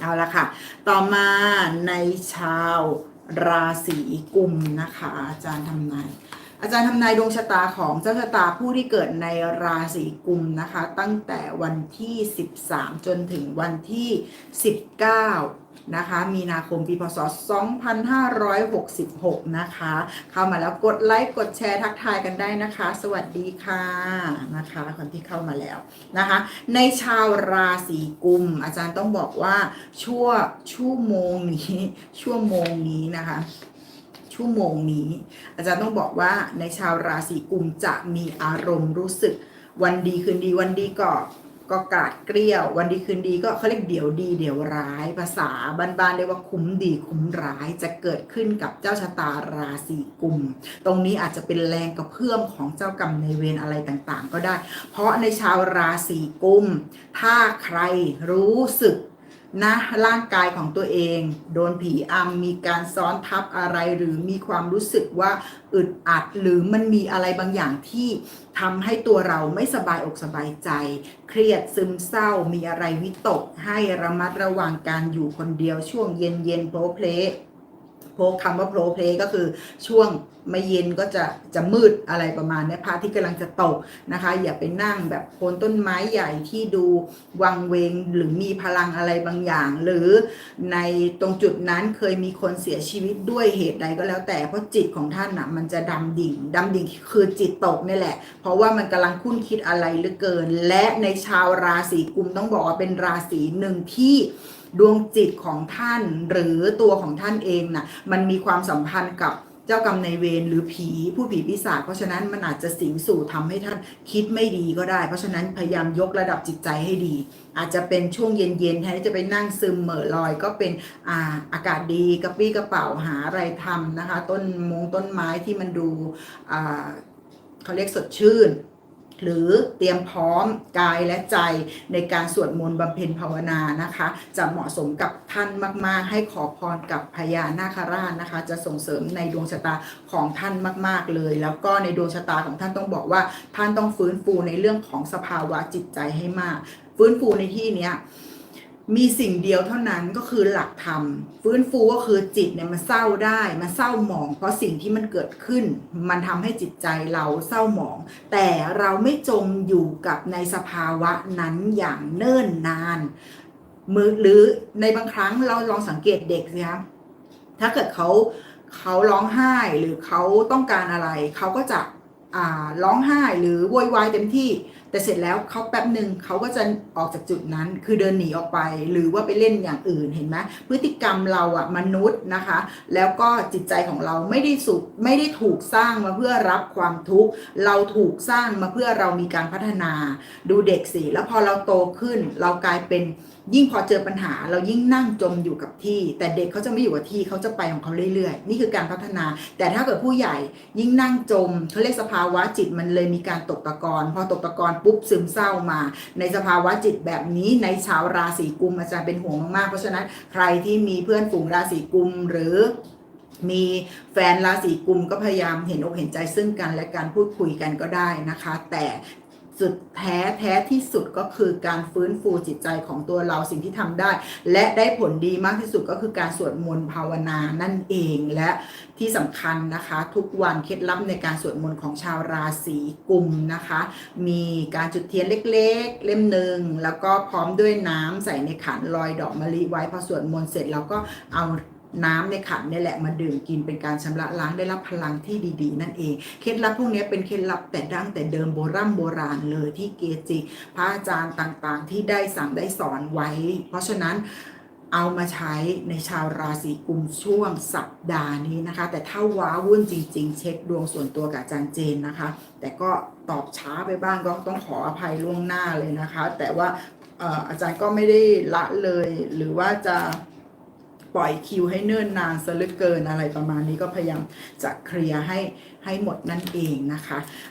เอาละค่ะ ต่อมาในชาวราศีกุมนะคะ อาจารย์ทำนายอาจารย์ทำนายดวงชะตาของเจ้าชะตาผู้ที่เกิดในราศีกุมนะคะ ตั้งแต่วันที่ 13 จนถึงวันที่ 19 นะคะ มีนาคมปีพศ 2566 นะคะ เข้ามาแล้วกดไลค์ กดแชร์ทักทายกันได้นะคะ สวัสดีค่ะนะคะ คนที่เข้ามาแล้วนะคะ ในชาวราศีกุม อาจารย์ต้องบอกว่าชั่วชั่วโมงนี้ชั่วโมงนี้นะคะชั่วโมงนี้ อาจารย์ต้องบอกว่าในชาวราศีกุมจะมีอารมณ์รู้สึกวันดีคืนดีวันดีก็ ก็กาดเกลี้ยว วันดีคืนดีก็เขาเรียกเดี๋ยวดีเดี๋ยวร้าย ภาษาบ้านๆเรียกว่าคุ้มดีคุ้มร้ายจะเกิดขึ้นกับเจ้าชะตาราศีกุม ตรงนี้อาจจะเป็นแรงกระเพื่อมของเจ้ากรรมในเวรอะไรต่างๆ ก็ได้ เพราะในชาวราศีกุม ถ้าใครรู้สึก นะร่างกายของตัวเอง โดนผีอำมีการซ้อนทับอะไรหรือมีความรู้สึกว่าอึดอัดหรือมันมีอะไรบางอย่างที่ทำให้ตัวเราไม่สบายอกสบายใจ เครียดซึมเศร้ามีอะไรวิตก ให้ระมัดระวังการอยู่คนเดียวช่วงเย็นเย็นโพลเพล โพลคำว่าโพลเพลก็คือช่วงไม่เย็นก็จะจะมืดอะไรประมาณเนี้ยพระที่กำลังจะตกนะคะ อย่าไปนั่งแบบโคนต้นไม้ใหญ่ที่ดูวังเวงหรือมีพลังอะไรบางอย่าง หรือในตรงจุดนั้นเคยมีคนเสียชีวิตด้วยเหตุใดก็แล้วแต่เพราะจิตของท่านนะมันจะดำดิ่งดำดิ่งคือจิตตกนี่แหละ เพราะว่ามันกำลังคุ้นคิดอะไรเหลือเกิน และในชาวราศีกุมต้องบอกว่าเป็นราศีหนึ่งที่ ดวงจิตของท่านหรือตัวของท่านเองนะ่ะมันมีความสัมพันธ์กับเจ้ากรรมนายเวรหรือผีผู้ผีปีศาจเพราะฉะนั้นมันอาจจะสิงสู่ทำให้ท่านคิดไม่ดีก็ได้ เพราะฉะนั้นพยายามยกระดับจิตใจให้ดี อาจจะเป็นช่วงเย็นๆแทนที่จะไปนั่งซึมเหม่อลอยก็เป็นอาอากาศดีกระปี้กระเป๋าหาอะไรทำนะคะ ต้นมงต้นไม้ที่มันดูเขาเรียกสดชื่น หรือเตรียมพร้อมกายและใจในการสวดมนต์บำเพ็ญภาวนานะคะ จะเหมาะสมกับท่านมาก ๆ ให้ขอพรกับพญานาคราชนะคะ จะส่งเสริมในดวงชะตาของท่านมาก ๆเลย แล้วก็ในดวงชะตาของท่านต้องบอกว่า ท่านต้องฟื้นฟูในเรื่องของสภาวะจิตใจให้มาก ฟื้นฟูในที่เนี้ย มีสิ่งเดียวเท่านั้นก็คือหลักธรรม ฟื้นฟูก็คือจิตเนี่ยมันเศร้าได้มันเศร้าหมอง เพราะสิ่งที่มันเกิดขึ้น มันทำให้จิตใจเราเศร้าหมอง แต่เราไม่จมอยู่กับในสภาวะนั้นอย่างเนิ่นนาน มือหรือในบางครั้งเราลองสังเกตเด็กสิคะถ้าเกิดเขาเขาร้องไห้หรือเขาต้องการอะไร เขาก็จะอ่าร้องไห้หรือโวยวายเต็มที่ แต่เสร็จแล้วเขาแป๊บหนึ่งเขาก็จะออกจากจุดนั้น คือเดินหนีออกไป หรือว่าไปเล่นอย่างอื่นเห็นไหมพฤติกรรมเราอะมนุษย์นะคะ แล้วก็จิตใจของเราไม่ได้สุขไม่ได้ถูกสร้างมาเพื่อรับความทุกข์เราถูกสร้างมาเพื่อเรามีการพัฒนาดูเด็กสิแล้วพอเราโตขึ้น เรากลายเป็นยิ่งพอเจอปัญหา เรายิ่งนั่งจมอยู่กับที่ แต่เด็กเขาจะไม่อยู่กับที่เขาจะไปของเขาเรื่อยๆ นี่คือการพัฒนา แต่ถ้าเกิดผู้ใหญ่ยิ่งนั่งจมเขาเรียกสภาวะจิตมันเลยมีการตกตะกอนพอตกตะกอนปุ๊บซึมเศร้ามา ในสภาวะจิตแบบนี้ในชาวราศีกุมอาจารย์เป็นห่วงมากๆ เพราะฉะนั้นใครที่มีเพื่อนฝูงราศีกุมหรือมีแฟนราศีกุมก็พยายามเห็นอกเห็นใจซึ่งกันและการพูดคุยกันก็ได้นะคะ แต่ สุดแท้แท้ที่สุดก็คือการฟื้นฟูจิตใจของตัวเราสิ่งที่ทำได้ และได้ผลดีมากที่สุดก็คือการสวดมนต์ภาวนานั่นเองและที่สำคัญนะคะ ทุกวันเคล็ดลับในการสวดมนต์ของชาวราศีกุมนะคะ มีการจุดเทียนเล็กๆ เล่มหนึ่งแล้วก็พร้อมด้วยน้ำใส่ในขันลอยดอกมะลิไว้พอสวดมนต์เสร็จเราก็เอา น้ำในขันนี่แหละมาดื่มกินเป็นการชำระล้างได้รับพลังที่ดี ๆ นั่นเองเคล็ดลับพวกนี้เป็นเคล็ดลับแต่ดั้งแต่เดิมโบราณโบราณเลยที่เกจิพระอาจารย์ต่างๆ ที่ได้สั่งได้สอนไว้ เพราะฉะนั้นเอามาใช้ในชาวราศีกุมช่วงสัปดาห์นี้นะคะ แต่ถ้าว้าวุ่นจริง ๆ เช็คดวงส่วนตัวกับอาจารย์เจนนะคะ แต่ก็ตอบช้าไปบ้างก็ต้องขออภัยล่วงหน้าเลยนะคะ แต่ว่าอาจารย์ก็ไม่ได้ละเลยหรือว่าจะ ปล่อยคิวให้เนิ่นนานซะเหลือเกินอะไรประมาณนี้ก็พยายามจะเคลียร์ให้ให้หมดนั่นเองนะคะ